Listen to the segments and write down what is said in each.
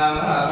ก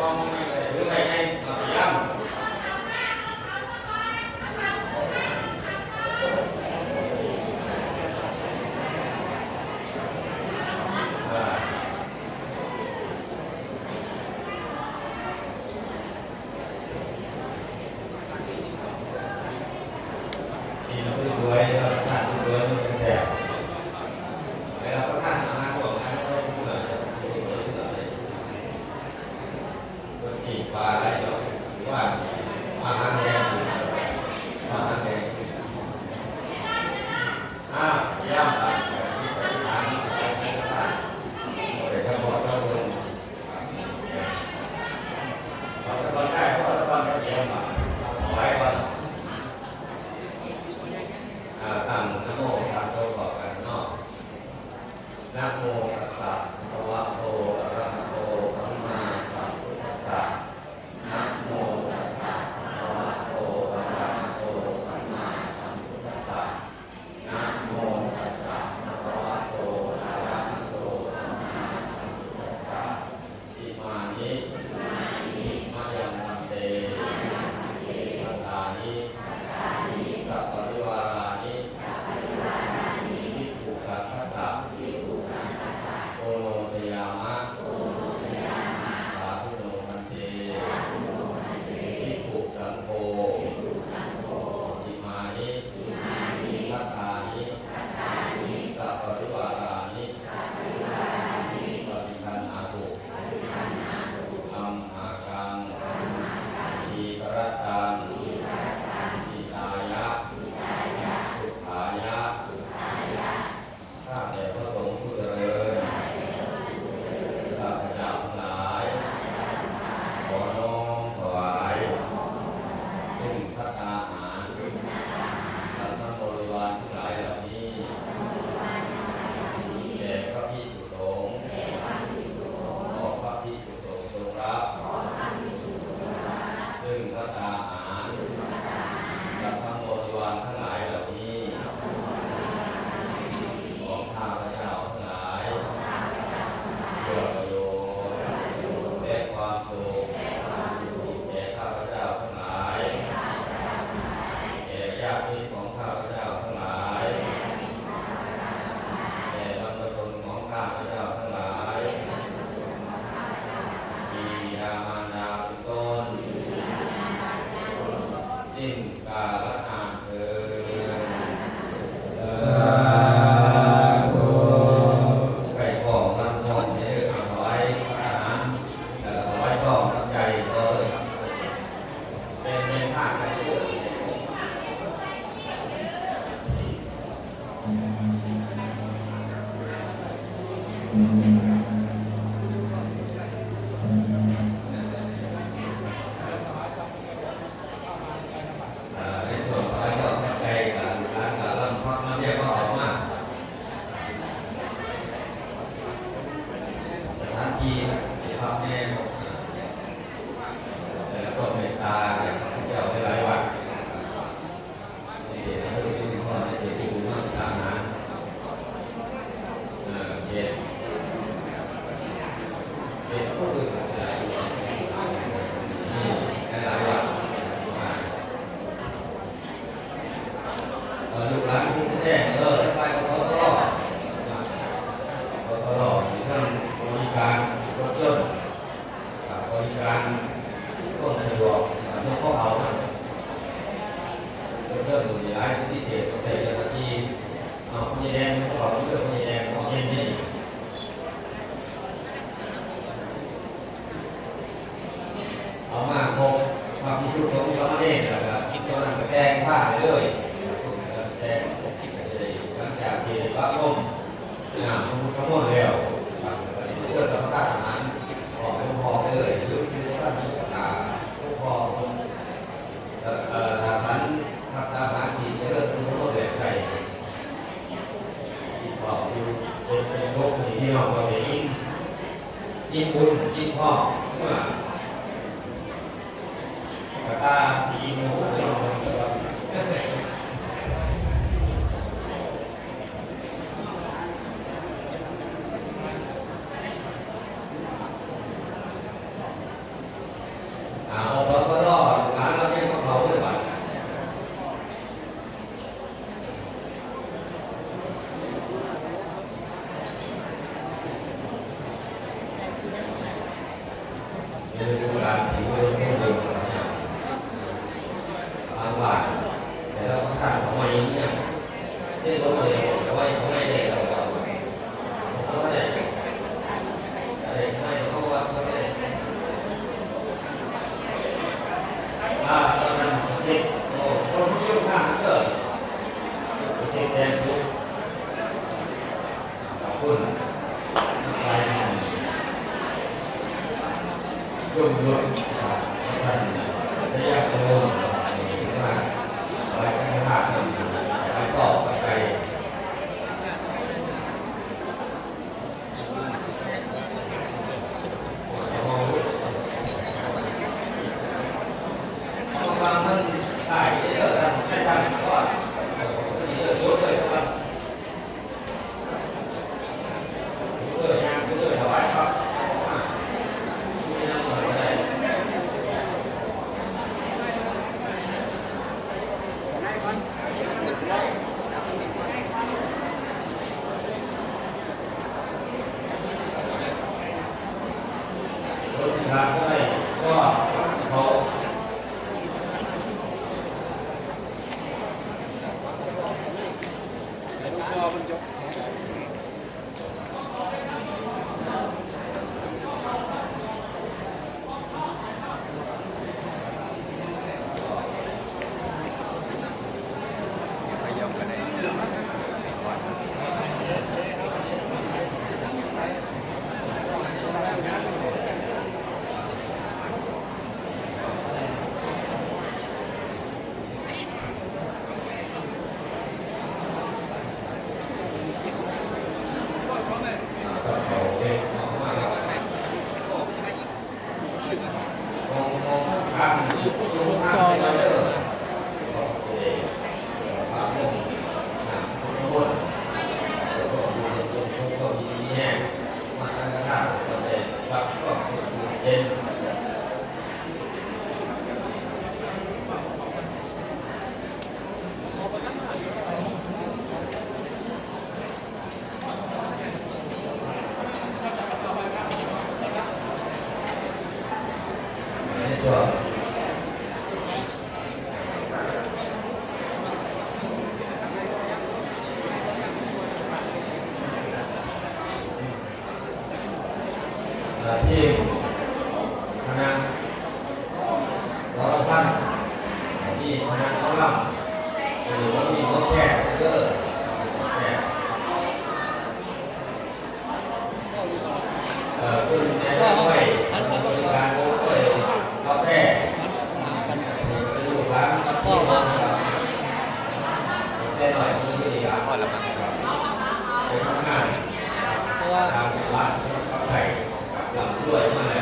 เดี๋ยวเอากล้องนี่เลยหรือไงไงมาพยายาม นี่มันสวยๆแล้วท่านสวยๆมันเป็นแสบแล้วก็ท่านอาหารของท่านก็พูดแบบว่าจีบปลาอะไรเนาะว่าอาหารแดงอาหารแดงอ้าวย่ำตัดที่ปฏิฐานใช้ใช้กระต่ายเดี๋ยวจะบอกเจ้าเงินเอาสะบันได้เพราะว่าสะบันก็เตรียมมาไว้ก่อน อ่าตั้งนะโมสามโตต่อกันเนาะ นะโม สาสันทัตาสานทีเลิกรู้โลกแบบใจที่บอกอยู่เป็นโลกที่เราเรายิ่ยิ่งบุญยิ่งพ่อ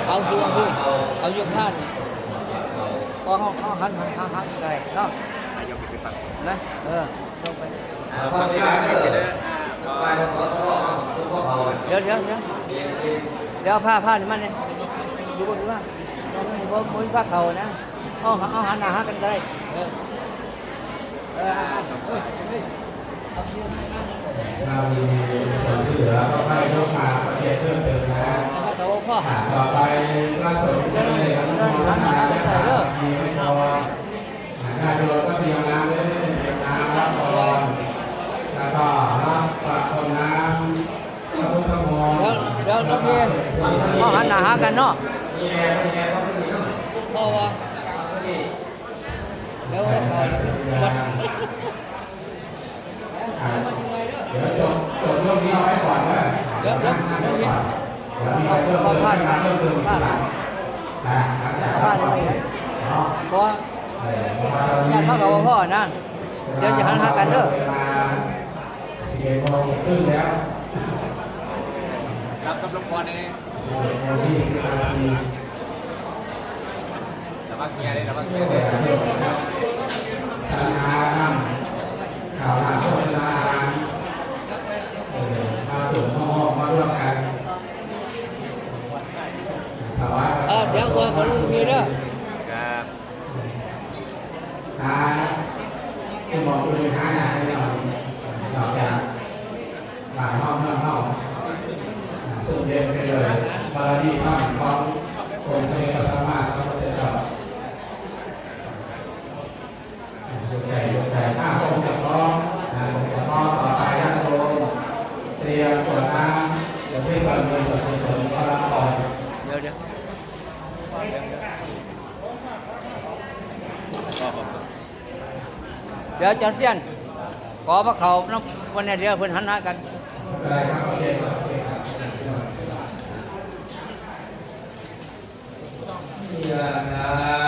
เอาอยู่พี่เอาอยู่พลาดเนี่ยพอห้องห้องหันหันหันหันไปชอบยกไปฟังนะเออลงไปเดี๋ยวเดี๋ยวเดี๋ยว เดี๋ยวผ้าผ้านี่มันเนี่ยดูบนดูว่าบนบนผ้าเขานะเอาเอาหันหน้าหากันได้เรามีส่วนที่เหลือก็ให้ลูกค้าประเทศเพิ่มเติมนะถ่าต่อไปล่าสุดก็เลยรับน้องนะนะครับมีไม่พอหน้าโดนก็เตรียมน้ำเล่นเตรียมน้ำรับพรแล้วก็รับปากคนน้ำพระพุทธมงคลแล้วแล้วเนี่ย หนาฮากันเนาะพอวะแล้วก็วัเดี๋ยวจบจบเรื่องนี้เอาไว้ก่อนว่ดี๋ยวเดี๋ยวเดี๋ยวพลาดพลาดพลาดพลาดพลาดพลาดพลาดพลาดพลาพลาดพลาดพลาพลาดพลาดพพลาดพลาดพลาาดพลพลาดพลาดพลาดพลาดาดพลาดพลาดพลาดพลาดพาดพลาดลาดพลาดพลลาดพลลาดพ เดี๋ยวอวยคนมีเด้อครับหาคุณบอกคุณหาหน้าให้หน่อยนอกจากหลายห้องห้องห้องสุดเด่ นไปเลยบารมีพระขององค์สมเด็จพระสัมมาสัมพุทธเจ้ายกใหญ่ยกใหญ่หน้าองค์จะพร้อมนะองค์จะพร้อมต่อไปนั่งลงเตรียมตรวจน้ำอย่าเพิ่งสั่นเลยสั่นเลยสั่นก็รับก่อนเดี๋ยวเดี๋ยวเดี๋ยวจันเซียนขอพระเขาน้องวันนี้เดี๋ยวเพิ่อนหันหน้ากัน อะไรครับโอเคครับโอเคครับยะ นา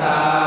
สุ